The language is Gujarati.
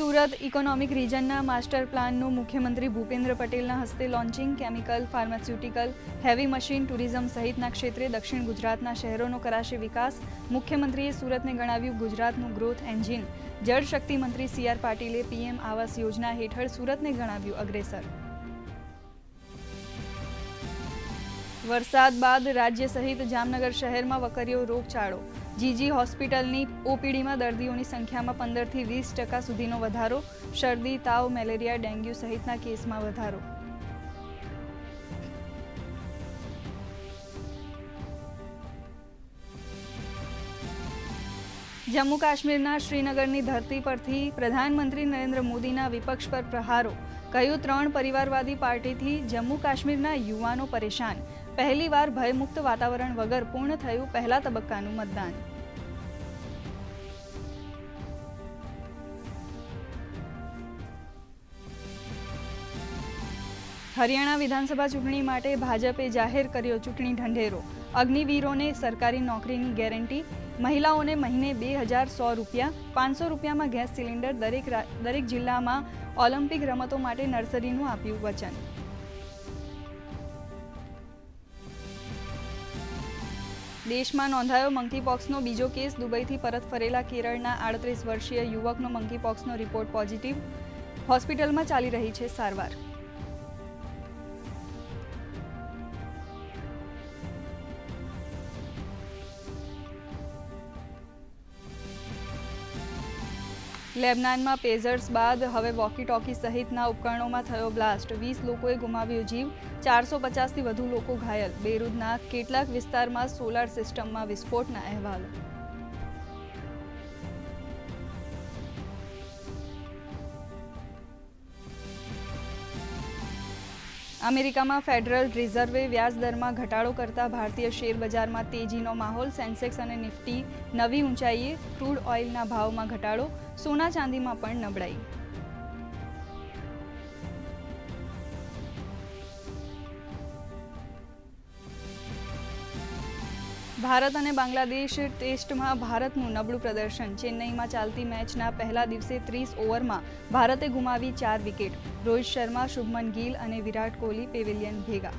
સુરત ઇકોનોમિક રિજનના માસ્ટર પ્લાનનું મુખ્યમંત્રી ભૂપેન્દ્ર પટેલના હસ્તે launching chemical, pharmaceutical, heavy machine tourism સહિતના ક્ષેત્રે દક્ષિણ ગુજરાતના શહેરોનો કરાશે વિકાસ. મુખ્યમંત્રીએ સુરતને ગણાવ્યું ગુજરાતનું ગ્રોથ એન્જિન જળશક્તિ મંત્રી સી આર પાટીલે પીએમ આવાસ યોજના હેઠળ સુરતને ગણાવ્યું અગ્રેસર. વરસાદ બાદ રાજ્ય સહિત જામનગર શહેરમાં વકર્યો રોગચાળો. જીજી હોસ્પિટલની ઓપીડીમાં દર્દીઓની સંખ્યામાં પંદરથી વીસ ટકા સુધીનો વધારો, શરદી, તાવ, મેલેરિયા, ડેન્ગ્યુ સહિતના કેસમાં વધારો. જમ્મુ કાશ્મીરના શ્રીનગરની ધરતી પરથી પ્રધાનમંત્રી નરેન્દ્ર મોદીના વિપક્ષ પર પ્રહારો. કહ્યું, ત્રણ પરિવારવાદી પાર્ટીથી જમ્મુ કાશ્મીરના યુવાનો પરેશાન. પહેલીવાર ભયમુક્ત વાતાવરણ વગર પૂર્ણ થયું પહેલા તબક્કાનું મતદાન. હરિયાણા વિધાનસભા ચૂંટણી માટે ભાજપે જાહેર કર્યો ચૂંટણી ઢંઢેરો. અગ્નિવીરોને સરકારી નોકરીની ગેરંટી, મહિલાઓને મહિને બે હજાર સો રૂપિયા, પાંચસો રૂપિયામાં ગેસ સિલિન્ડર દરેક દરેક જિલ્લામાં ઓલિમ્પિક રમતો માટે નર્સરીનું આપ્યું વચન. દેશમાં નોંધાયો મંકીપોક્સનો બીજો કેસ, દુબઈથી પરત ફરેલા કેરળના આડત્રીસ વર્ષીય યુવકનો મંકીપોક્સનો રિપોર્ટ પોઝિટિવ. હોસ્પિટલમાં ચાલી રહી છે સારવાર. લેબનાનમાં પેઝર્સ બાદ હવે વોકી ટોકી સહિતના ઉપકરણોમાં થયો બ્લાસ્ટ. વીસ લોકોએ ગુમાવ્યો જીવ, ચારસો પચાસથી વધુ લોકો ઘાયલ. બેરુદના કેટલાક વિસ્તારમાં સોલાર સિસ્ટમમાં વિસ્ફોટના અહેવાલો. અમેરિકામાં ફેડરલ રિઝર્વે વ્યાજદરમાં ઘટાડો કરતા ભારતીય શેર બજારમાં તેજીનો માહોલ, સેન્સેક્સ અને નિફ્ટી નવી ઊંચાઈએ ક્રૂડ ઓઇલના ભાવમાં ઘટાડો, સોના ચાંદીમાં પણ નબળાઈ. ભારત અને બાંગ્લાદેશ ટેસ્ટમાં ભારતનું નબળું પ્રદર્શન. ચેન્નઈમાં ચાલતી મેચના પહેલા દિવસે ત્રીસ ઓવરમાં ભારતે ગુમાવી ચાર વિકેટ. રોહિત શર્મા, શુભમન ગિલ અને વિરાટ કોહલી પેવેલિયન ભેગા